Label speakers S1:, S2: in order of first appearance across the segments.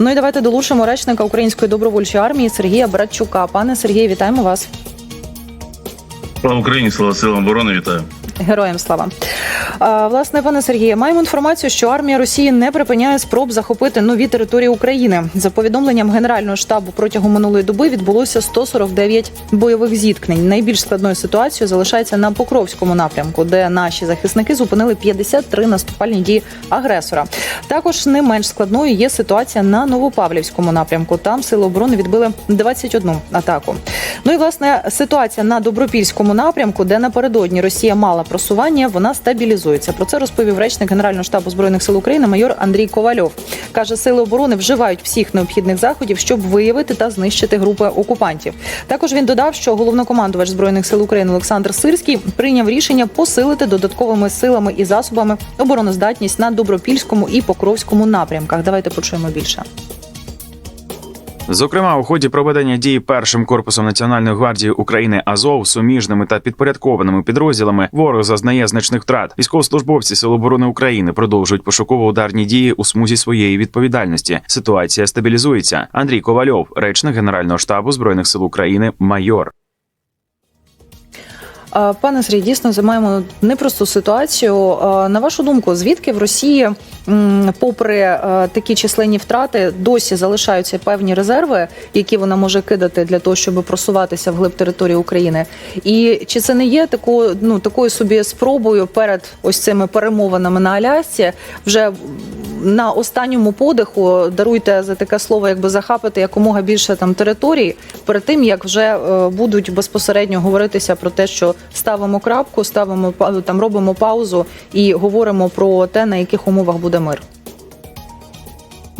S1: Ну і давайте долучимо речника української добровольчої армії Сергія Братчука. Пане Сергію, вітаємо вас.
S2: Слава Україні, слава силам оборони, вітаю.
S1: Героям слава. Власне, пане Сергіє, маємо інформацію, що армія Росії не припиняє спроб захопити нові території України. За повідомленням Генерального штабу протягом минулої доби відбулося 149 бойових зіткнень. Найбільш складною ситуацією залишається на Покровському напрямку, де наші захисники зупинили 53 наступальні дії агресора. Також не менш складною є ситуація на Новопавлівському напрямку. Там сили оборони відбили 21 атаку. Ну і власне ситуація на Добропільському напрямку, де напередодні Росія мала просування, вона стабілізується. Про це розповів речник Генерального штабу збройних сил України майор Андрій Ковальов. каже, сили оборони вживають всіх необхідних заходів, щоб виявити та знищити групи окупантів. Також він додав, що головнокомандувач збройних сил України Олександр Сирський прийняв рішення посилити додатковими силами і засобами обороноздатність на Добропільському і Покровському напрямках. Давайте почуємо більше.
S3: Зокрема, у ході проведення дій першим корпусом Національної гвардії України Азов суміжними та підпорядкованими підрозділами ворог зазнає значних втрат. Військовослужбовці Сил оборони України продовжують пошуково-ударні дії у смузі своєї відповідальності. Ситуація стабілізується. Андрій Ковальов, речник Генерального штабу збройних сил України, майор.
S1: А, Пане Сергій, дійсно маємо непросту ситуацію. На вашу думку, звідки в Росії, попри е, такі численні втрати, досі залишаються певні резерви, які вона може кидати для того, щоб просуватися вглиб території України? І чи це не є таку, ну, такою собі спробою перед ось цими перемовинами на Алясці вже на останньому подиху даруйте за таке слово, якби захапити якомога більше там територій, перед тим як вже е, будуть безпосередньо говоритися про те, що ставимо крапку, ставимо там, робимо паузу і говоримо про те, на яких умовах буде мир.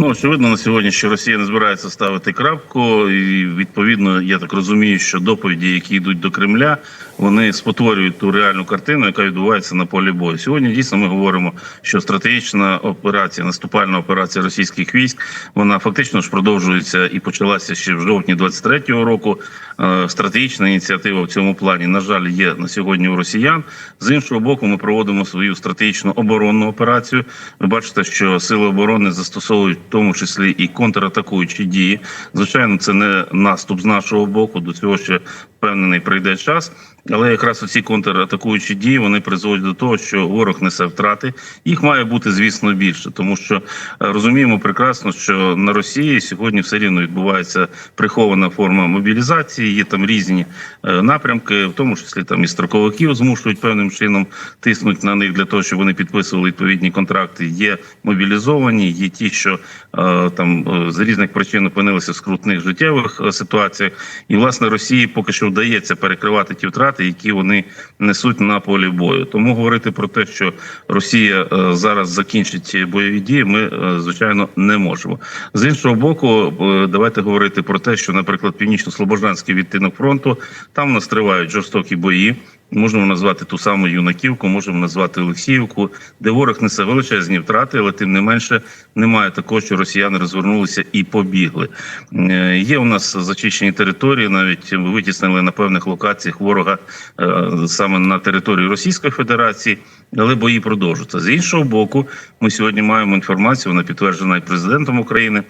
S2: Ну очевидно на сьогодні, що Росія не збирається ставити крапку, і відповідно, я так розумію, що доповіді, які йдуть до Кремля, вони спотворюють ту реальну картину, яка відбувається на полі бою. Сьогодні дійсно ми говоримо, що стратегічна операція, наступальна операція російських військ, вона фактично ж продовжується і почалася ще в жовтні 23-го року. Е, Стратегічна ініціатива в цьому плані, на жаль, є на сьогодні у росіян. З іншого боку, ми проводимо свою стратегічну оборонну операцію. Ви бачите, що сили оборони застосовують в тому числі і контратакуючі дії. Звичайно, це не наступ з нашого боку. До цього ще впевнений прийде час. Але якраз оці контратакуючі дії вони призводять до того, що ворог несе втрати. Їх має бути, звісно, більше, тому що е, розуміємо прекрасно, що на Росії сьогодні все рівно відбувається прихована форма мобілізації. Є там різні е, напрямки, в тому числі там і строковиків змушують певним чином тиснуть на них для того, щоб вони підписували відповідні контракти. Є мобілізовані, є ті, що е, там з різних причин опинилися в скрутних життєвих ситуаціях. І власне Росії поки що вдається перекривати ті втрати, які вони несуть на полі бою. Тому говорити про те, що Росія е, зараз закінчить ці бойові дії, ми е, звичайно не можемо. З іншого боку, е, давайте говорити про те, що, наприклад, північно-слобожанський відтинок фронту там у нас тривають жорстокі бої. Можемо назвати ту саму юнаківку, можемо назвати Олексіївку, де ворог несе величезні втрати, але тим не менше немає такого, що росіяни розвернулися і побігли. Е, Є у нас зачищені території, навіть витіснили на певних локаціях ворога е, саме на території Російської Федерації, але бої продовжуються. З іншого боку, ми сьогодні маємо інформацію, вона підтверджена і президентом України.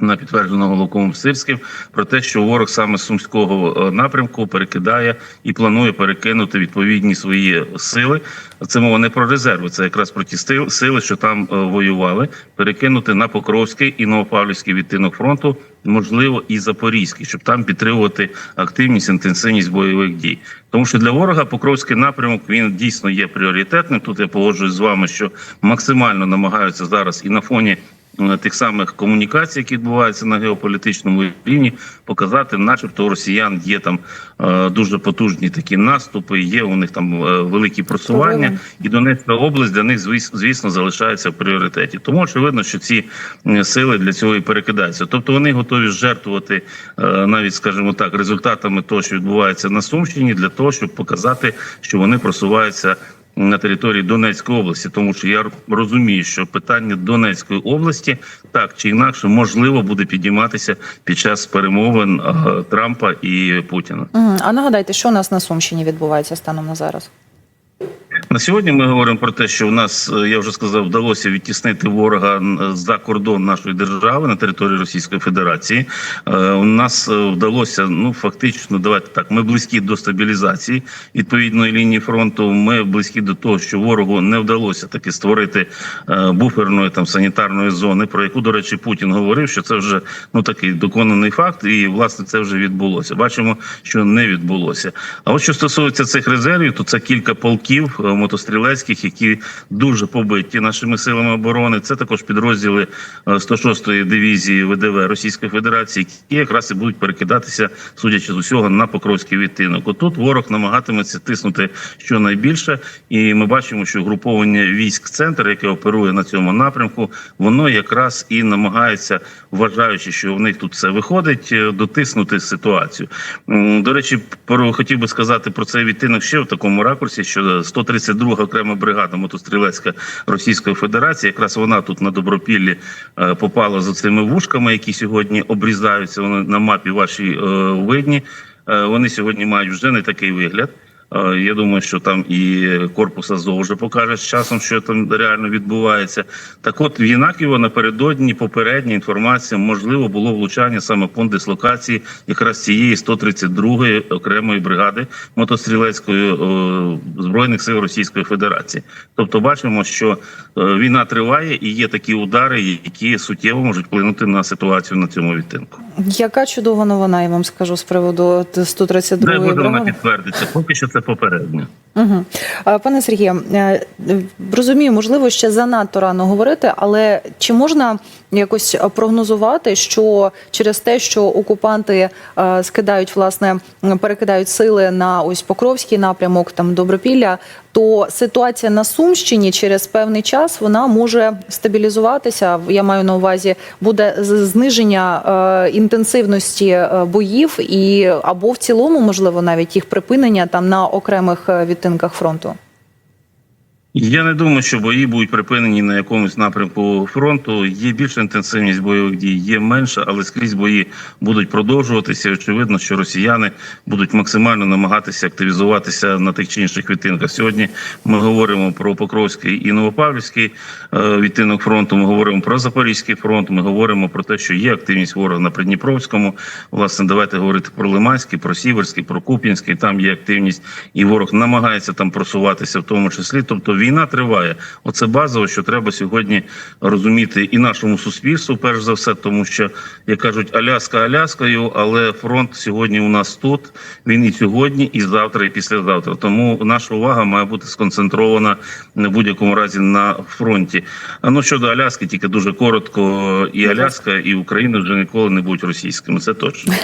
S2: На підтвердженого Головкомом Сирським про те, що ворог саме з сумського е, напрямку перекидає і планує перекинути відповідні свої сили. Це мова не про резерви, це якраз про ті сили, що там е, воювали, перекинути на Покровський і Новопавлівський відтинок фронту, можливо, і Запорізький, щоб там підтримувати активність, інтенсивність бойових дій. Тому що для ворога Покровський напрямок він дійсно є пріоритетним. Тут я погоджуюсь з вами, що максимально намагаються зараз і на фоні тих самих комунікацій, які відбуваються на геополітичному рівні, показати, начебто у росіян є там е, дуже потужні такі наступи, є у них там е, великі просування, і Донецька область для них звіс- звісно залишається в пріоритеті. Тому очевидно, що ці е, сили для цього і перекидаються. Тобто вони готові жертвувати е, навіть, скажімо так, результатами того, що відбувається на Сумщині, для того, щоб показати, що вони просуваються на території Донецької області, тому що я розумію, що питання Донецької області так чи інакше можливо буде підійматися під час перемовин е, Трампа і Путіна.
S1: А нагадайте, що у нас на Сумщині відбувається станом на зараз?
S2: На сьогодні ми говоримо про те, що у нас е, я вже сказав, вдалося відтіснити ворога за кордон нашої держави на території Російської Федерації. Е, У нас е, вдалося ну фактично, давайте так. Ми близькі до стабілізації відповідної лінії фронту. Ми близькі до того, що ворогу не вдалося таки створити буферної там санітарної зони, про яку, до речі, Путін говорив, що це вже ну такий доконаний факт, і власне це вже відбулося. Бачимо, що не відбулося. А от що стосується цих резервів, то це кілька полків мотострілецьких, які дуже побиті нашими силами оборони. Це також підрозділи е, 106-ї дивізії ВДВ Російської Федерації, які якраз і будуть перекидатися, судячи з усього, на Покровський відтинок. Отут ворог намагатиметься тиснути щонайбільше, і ми бачимо, що груповання військ центр, яке оперує на цьому напрямку, воно якраз і намагається, вважаючи, що в них тут все виходить, е, дотиснути ситуацію. До речі, хотів би сказати про цей відтинок ще в такому ракурсі, що 132 окрема бригада мотострілецька Російської Федерації, якраз вона тут на добропіллі е, попала за цими вушками, які сьогодні обрізаються. Вони на мапі вашій е, видні. Е, Вони сьогодні мають вже не такий вигляд. Е, Я думаю, що там і корпус Азов вже покаже з часом, що там реально відбувається. Так, от в Єнаківо напередодні попередня інформація, можливо, було влучання саме по дислокації якраз цієї 132-ї окремої бригади мотострілецької е, збройних сил Російської Федерації. Тобто, бачимо, що е, війна триває і є такі удари, які суттєво можуть вплинути на ситуацію на цьому відтинку.
S1: Яка чудова новина, я вам скажу з приводу
S2: Де
S1: 132-ї
S2: буде вона підтвердиться? Поки що це попередньо.
S1: Угу. Пане Сергію, е, розумію, можливо, ще занадто рано говорити, але чи можна якось прогнозувати, що через те, що окупанти е, скидають власне перекидають сили на ось Покровський напрямок, там Добропілля, то ситуація на Сумщині через певний час вона може стабілізуватися. Я маю на увазі буде зниження е, інтенсивності е, боїв і або в цілому, можливо, навіть їх припинення там на окремих е, відтинках фронту.
S2: Я не думаю, що бої будуть припинені на якомусь напрямку фронту. Є більша інтенсивність бойових дій, є менша, але скрізь бої будуть продовжуватися. Очевидно, що росіяни будуть максимально намагатися активізуватися на тих чи інших відтинках. Сьогодні ми говоримо про Покровський і Новопавлівський е, відтинок фронту. Ми говоримо про Запорізький фронт. Ми говоримо про те, що є активність ворога на Придніпровському. Власне, давайте говорити про Лиманський, про Сіверський, про Куп'янський. Там є активність, і ворог намагається там просуватися, в тому числі. Тобто війна триває. Оце базово, що треба сьогодні розуміти і нашому суспільству, перш за все, тому що як кажуть, Аляска Аляскою, але фронт сьогодні у нас тут. Він і сьогодні, і завтра, і післязавтра. Тому наша увага має бути сконцентрована в будь-якому разі на фронті. А ну щодо Аляски, тільки дуже коротко, і Аляска, і Україна вже ніколи не будуть російськими. Це точно.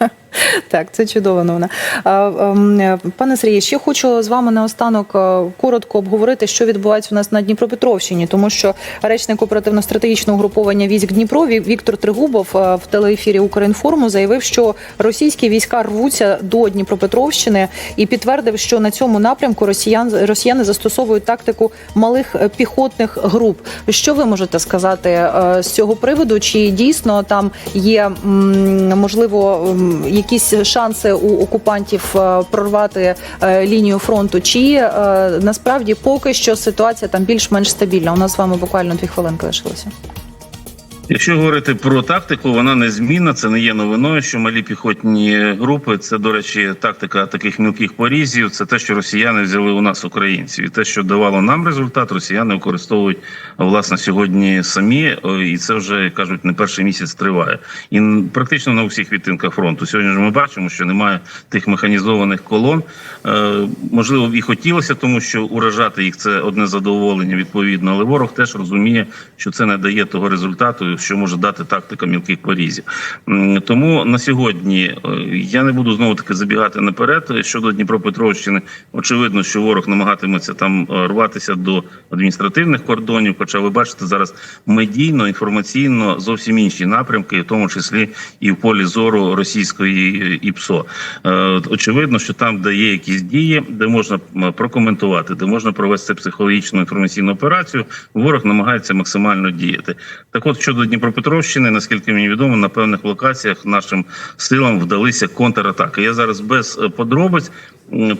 S1: Так, це чудова новина. Ем, Пане Сергію, ще хочу з вами наостанок е, коротко обговорити, що відбувається у нас на Дніпропетровщині, тому що речник оперативно-стратегічного угруповання військ Дніпро Віктор Тригубов е, в телеефірі Укрінформу заявив, що російські війська рвуться до Дніпропетровщини і підтвердив, що на цьому напрямку росіян росіяни застосовують тактику малих е, піхотних груп. Що ви можете сказати з цього приводу? Чи дійсно там є можливо м, якісь шанси у окупантів е, прорвати е, лінію фронту? Чи е, насправді поки що ситуація там більш-менш стабільна? У нас з вами буквально дві хвилинки лишилося.
S2: Якщо говорити про тактику, вона незмінна. Це не є новиною, що малі піхотні групи це, до речі, тактика таких мілких порізів. Це те, що росіяни взяли у нас українців, і те, що давало нам результат, росіяни використовують власне сьогодні самі, і це вже кажуть не перший місяць триває. І практично на усіх відтинках фронту. Сьогодні ж ми бачимо, що немає тих механізованих колон. Е, можливо, і хотілося, тому що уражати їх це одне задоволення відповідно, але ворог теж розуміє, що це не дає того результату, що може дати тактика мілких порізів. Тому на сьогодні е, я не буду знову таки забігати наперед щодо Дніпропетровщини. Очевидно, що ворог намагатиметься там е, рватися до адміністративних кордонів. Хоча ви бачите зараз медійно, інформаційно зовсім інші напрямки, в тому числі і в полі зору російської е, ІПСО. Очевидно, що там, де є якісь дії, де можна прокоментувати, де можна провести психологічну інформаційну операцію, ворог намагається максимально діяти. Так, от щодо Дніпропетровщини, наскільки мені відомо, на певних локаціях нашим силам вдалися контратаки. Я зараз без е, подробиць,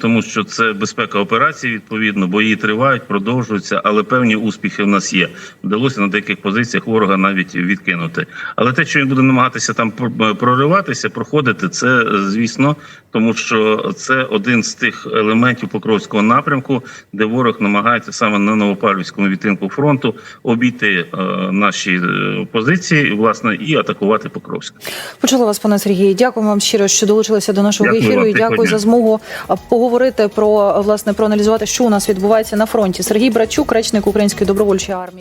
S2: тому що це безпека операції, відповідно, бої тривають, продовжуються, але певні успіхи в нас є. Вдалося на деяких позиціях ворога навіть відкинути. Але те, що він буде намагатися там пр- прориватися, проходити, це е, звісно, тому що це один з тих елементів Покровського напрямку, де ворог намагається саме на Новопавлівському відтинку фронту обійти е, наші е, позиції, власне, і атакувати Покровськ.
S1: Почула вас, пане Сергію. Дякую вам щиро, що долучилися до нашого
S2: Дякую
S1: ефіру.
S2: вам,
S1: І дякую за змогу поговорити про власне проаналізувати, що у нас відбувається на фронті. Сергій Брачук, речник Української добровольчої армії.